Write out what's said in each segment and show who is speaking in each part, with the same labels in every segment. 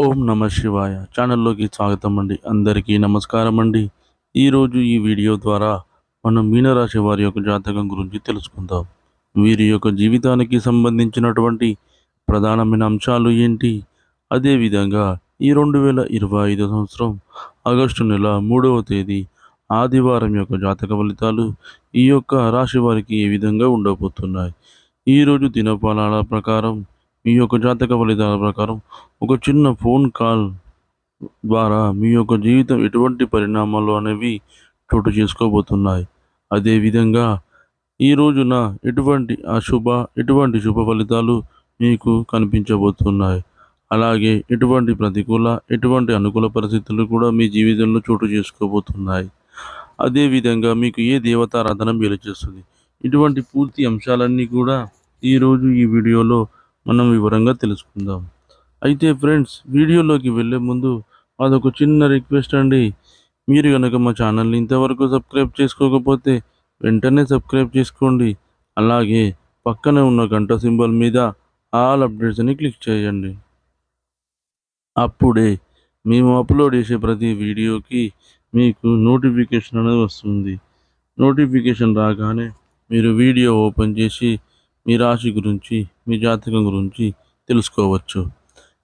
Speaker 1: ఓం నమ శివాయ. ఛానల్లోకి స్వాగతం అండి. అందరికీ నమస్కారం అండి. ఈరోజు ఈ వీడియో ద్వారా మనం మీనరాశి వారి యొక్క జాతకం గురించి తెలుసుకుందాం. వీరి యొక్క జీవితానికి సంబంధించినటువంటి ప్రధానమైన అంశాలు ఏంటి? అదేవిధంగా ఈ రెండు వేల ఇరవై ఐదు సంవత్సరం ఆగస్టు నెల మూడవ తేదీ ఆదివారం యొక్క జాతక ఫలితాలు ఈ యొక్క రాశి వారికి ఏ విధంగా ఉండబోతున్నాయి? ఈరోజు దినపాలాల ప్రకారం మీ యొక్క జాతక ఫలితాల ప్రకారం ఒక చిన్న ఫోన్ కాల్ ద్వారా మీ యొక్క జీవితం ఎటువంటి పరిణామాలు అనేవి చోటు చేసుకోబోతున్నాయి. అదేవిధంగా ఈ రోజున ఎటువంటి అశుభ ఎటువంటి శుభ ఫలితాలు మీకు కనిపించబోతున్నాయి? అలాగే ఎటువంటి ప్రతికూల ఎటువంటి అనుకూల పరిస్థితులు కూడా మీ జీవితంలో చోటు చేసుకోబోతున్నాయి? అదేవిధంగా మీకు ఏ దేవతారాధన మేలు చేస్తుంది? ఇటువంటి పూర్తి అంశాలన్నీ కూడా ఈరోజు ఈ వీడియోలో మనం వివరంగా తెలుసుకుందాం. అయితే ఫ్రెండ్స్ వీడియోలోకి వెళ్ళే ముందు అదొక చిన్న రిక్వెస్ట్ అండి. మీరు కనుక మా ఛానల్ని ఇంతవరకు సబ్స్క్రైబ్ చేసుకోకపోతే వెంటనే సబ్స్క్రైబ్ చేసుకోండి. అలాగే పక్కనే ఉన్న గంట సింబల్ మీద ఆల్ అప్డేట్స్ అని క్లిక్ చేయండి. అప్పుడే మేము అప్లోడ్ చేసే ప్రతి వీడియోకి మీకు నోటిఫికేషన్ అనేది వస్తుంది. నోటిఫికేషన్ రాగానే మీరు వీడియో ఓపెన్ చేసి మీ రాశి గురించి మీ జాతకం గురించి తెలుసుకోవచ్చు.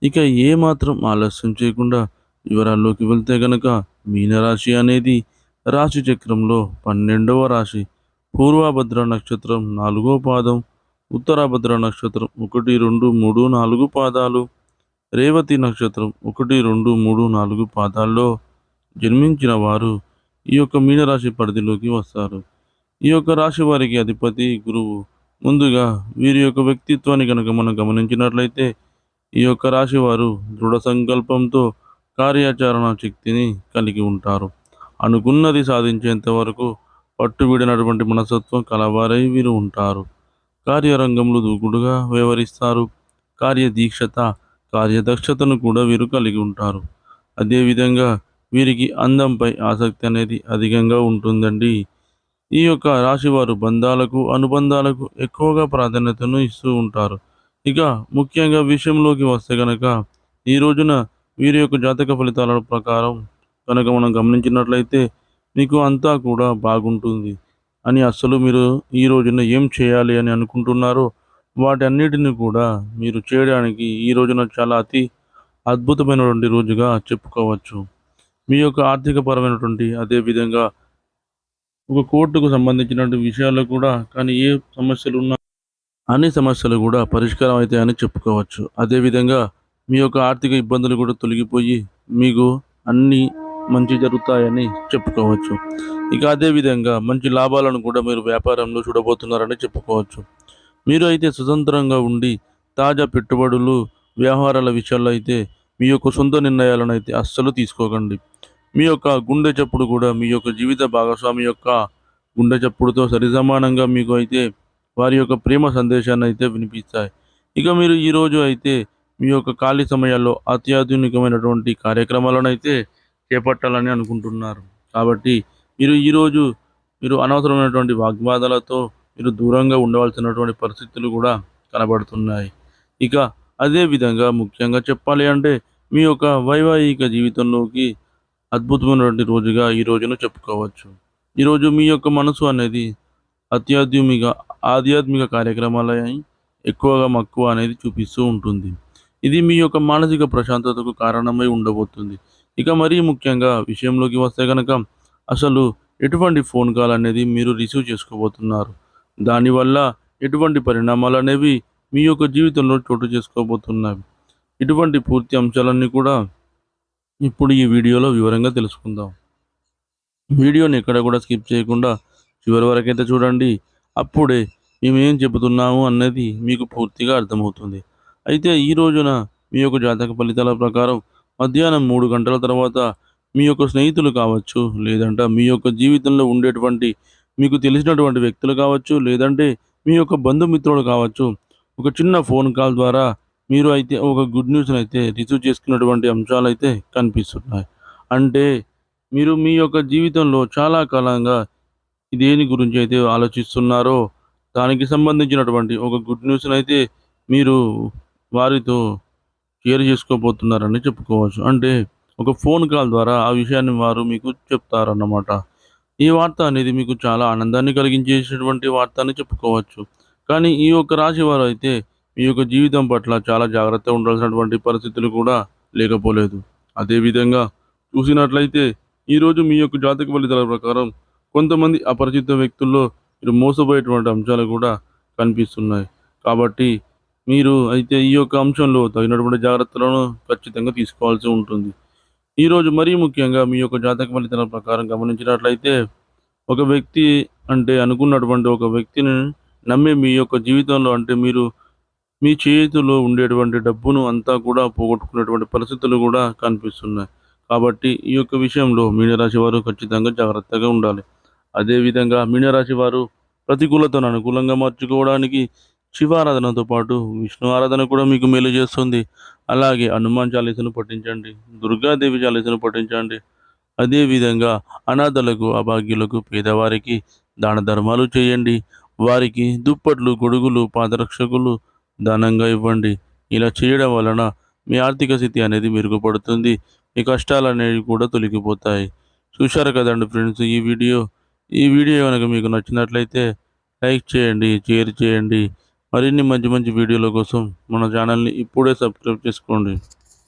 Speaker 1: ఇక ఏమాత్రం ఆలస్యం చేయకుండా వివరాల్లోకి వెళ్తే గనక మీనరాశి అనేది రాశి చక్రంలో పన్నెండవ రాశి. పూర్వభద్ర నక్షత్రం నాలుగో పాదం ఉత్తరాభద్ర నక్షత్రం ఒకటి రెండు మూడు నాలుగు పాదాలు రేవతి నక్షత్రం ఒకటి రెండు మూడు నాలుగు పాదాల్లో జన్మించిన వారు ఈ యొక్క మీనరాశి పరిధిలోకి వస్తారు. ఈ యొక్క రాశి వారికి అధిపతి గురువు ముందుగా వీరి యొక్క వ్యక్తిత్వాన్ని కనుక మనం గమనించినట్లయితే ఈ యొక్క రాశి వారు దృఢ సంకల్పంతో కార్యాచరణ శక్తిని కలిగి ఉంటారు. అనుకున్నది సాధించేంత వరకు పట్టుబిడినటువంటి మనస్తత్వం కలవారై వీరు ఉంటారు. కార్యరంగంలో దూకుడుగా వ్యవహరిస్తారు. కార్యదీక్షత కార్యదక్షతను కూడా వీరు కలిగి ఉంటారు. అదేవిధంగా వీరికి అందంపై ఆసక్తి అనేది అధికంగా ఉంటుందండి. ఈ యొక్క రాశివారు బంధాలకు అనుబంధాలకు ఎక్కువగా ప్రాధాన్యతను ఇస్తూ ఉంటారు. ఇక ముఖ్యంగా విషయంలోకి వస్తే కనుక ఈ రోజున వీరి యొక్క జాతక ఫలితాల ప్రకారం కనుక మనం గమనించినట్లయితే మీకు అంతా కూడా బాగుంటుంది అని అస్సలు మీరు ఈ రోజున ఏం చేయాలి అని అనుకుంటున్నారో వాటన్నిటిని కూడా మీరు చేయడానికి ఈ రోజున చాలా అతి అద్భుతమైనటువంటి రోజుగా చెప్పుకోవచ్చు. మీ యొక్క ఆర్థిక పరమైనటువంటి అదేవిధంగా ఒక కోర్టుకు సంబంధించినటువంటి విషయాల్లో కూడా కానీ ఏ సమస్యలు ఉన్నా అన్ని సమస్యలు కూడా పరిష్కారం అవుతాయని చెప్పుకోవచ్చు. అదేవిధంగా మీ యొక్క ఆర్థిక ఇబ్బందులు కూడా తొలగిపోయి మీకు అన్ని మంచి జరుగుతాయని చెప్పుకోవచ్చు. ఇక అదేవిధంగా మంచి లాభాలను కూడా మీరు వ్యాపారంలో చూడబోతున్నారని చెప్పుకోవచ్చు. మీరు అయితే స్వతంత్రంగా ఉండి తాజా పెట్టుబడులు వ్యవహారాల విషయాల్లో అయితే మీ యొక్క సొంత నిర్ణయాలను అయితే అస్సలు తీసుకోకండి. మీ యొక్క గుండె చప్పుడు కూడా మీ యొక్క జీవిత భాగస్వామి యొక్క గుండె చప్పుడుతో సరిసమానంగా మీకు అయితే వారి యొక్క ప్రేమ సందేశాన్ని అయితే వినిపిస్తాయి. ఇక మీరు ఈరోజు అయితే మీ యొక్క ఖాళీ సమయాల్లో అత్యాధునికమైనటువంటి కార్యక్రమాలను అయితే చేపట్టాలని అనుకుంటున్నారు. కాబట్టి మీరు ఈరోజు మీరు అనవసరమైనటువంటి వాగ్వాదాలతో మీరు దూరంగా ఉండవలసినటువంటి పరిస్థితులు కూడా కనబడుతున్నాయి. ఇక అదే విధంగా ముఖ్యంగా చెప్పాలి అంటే మీ యొక్క వైవాహిక జీవితంలోకి అద్భుతమైనటువంటి రోజుగా ఈ రోజును చెప్పుకోవచ్చు. ఈరోజు మీ యొక్క మనసు అనేది అత్యాధ్యాత్మిక ఆధ్యాత్మిక కార్యక్రమాలని ఎక్కువగా మక్కువ అనేది చూపిస్తూ ఉంటుంది. ఇది మీ యొక్క మానసిక ప్రశాంతతకు కారణమై ఉండబోతుంది. ఇక మరీ ముఖ్యంగా విషయంలోకి వస్తే కనుక అసలు ఎటువంటి ఫోన్ కాల్ అనేది మీరు రిసీవ్ చేసుకోబోతున్నారు? దానివల్ల ఎటువంటి పరిణామాలు అనేవి మీ యొక్క జీవితంలో చోటు చేసుకోబోతున్నాయి? ఇటువంటి పూర్తి అంశాలన్నీ కూడా ఇప్పుడు ఈ వీడియోలో వివరంగా తెలుసుకుందాం. వీడియోని ఎక్కడ కూడా స్కిప్ చేయకుండా చివరి వరకైతే చూడండి. అప్పుడే మేము ఏం చెబుతున్నాము అన్నది మీకు పూర్తిగా అర్థమవుతుంది. అయితే ఈ రోజున మీ యొక్క జాతక ఫలితాల ప్రకారం మధ్యాహ్నం మూడు గంటల తర్వాత మీ యొక్క స్నేహితులు కావచ్చు లేదంటే మీ యొక్క జీవితంలో ఉండేటువంటి మీకు తెలిసినటువంటి వ్యక్తులు కావచ్చు లేదంటే మీ యొక్క బంధుమిత్రులు కావచ్చు ఒక చిన్న ఫోన్ కాల్ ద్వారా మీరు అయితే ఒక గుడ్ న్యూస్ని అయితే రిసీవ్ చేసుకున్నటువంటి అంశాలు అయితే కనిపిస్తున్నాయి. అంటే మీరు మీ యొక్క జీవితంలో చాలా కాలంగా దేని గురించి అయితే ఆలోచిస్తున్నారో దానికి సంబంధించినటువంటి ఒక గుడ్ న్యూస్ని అయితే మీరు వారితో షేర్ చేసుకోబోతున్నారని చెప్పుకోవచ్చు. అంటే ఒక ఫోన్ కాల్ ద్వారా ఆ విషయాన్ని వారు మీకు చెప్తారన్నమాట. ఈ వార్త అనేది మీకు చాలా ఆనందాన్ని కలిగించేటటువంటి వార్త అని చెప్పుకోవచ్చు. కానీ ఈ యొక్క రాశి వారు అయితే మీ యొక్క జీవితం పట్ల చాలా జాగ్రత్తగా ఉండాల్సినటువంటి పరిస్థితులు కూడా లేకపోలేదు. అదేవిధంగా చూసినట్లయితే ఈరోజు మీ యొక్క జాతక ఫలితాల ప్రకారం కొంతమంది అపరిచిత వ్యక్తుల్లో మీరు మోసపోయేటువంటి అంశాలు కూడా కనిపిస్తున్నాయి. కాబట్టి మీరు అయితే ఈ యొక్క అంశంలో తగినటువంటి జాగ్రత్తలను ఖచ్చితంగా తీసుకోవాల్సి ఉంటుంది. ఈరోజు మరీ ముఖ్యంగా మీ యొక్క జాతక ఫలితాల ప్రకారం గమనించినట్లయితే ఒక వ్యక్తి అంటే అనుకున్నటువంటి ఒక వ్యక్తిని నమ్మి మీ యొక్క జీవితంలో అంటే మీరు మీ చేతిలో ఉండేటువంటి డబ్బును అంతా కూడా పోగొట్టుకునేటువంటి పరిస్థితులు కూడా కనిపిస్తున్నాయి. కాబట్టి ఈ యొక్క విషయంలో మీనరాశి వారు ఖచ్చితంగా జాగ్రత్తగా ఉండాలి. అదేవిధంగా మీనరాశి వారు ప్రతికూలతను అనుకూలంగా మార్చుకోవడానికి శివారాధనతో పాటు విష్ణు ఆరాధన కూడా మీకు మేలు చేస్తుంది. అలాగే హనుమాన్ చాలీసను పఠించండి దుర్గాదేవి చాలీసను పఠించండి. అదేవిధంగా అనాథలకు అభాగ్యులకు పేదవారికి దాన ధర్మాలు చేయండి. వారికి దుప్పట్లు గొడుగులు పాదరక్షకులు దానంగా ఇవ్వండి. ఇలా చేయడం వలన మీ ఆర్థిక స్థితి అనేది మెరుగుపడుతుంది. మీ కష్టాలు అనేవి కూడా తొలగిపోతాయి. చూశారు కదండి ఫ్రెండ్స్ ఈ వీడియో? ఈ వీడియో కనుక మీకు నచ్చినట్లయితే లైక్ చేయండి షేర్ చేయండి. మరిన్ని మంచి మంచి వీడియోల కోసం మన ఛానల్ని ఇప్పుడే సబ్స్క్రైబ్ చేసుకోండి.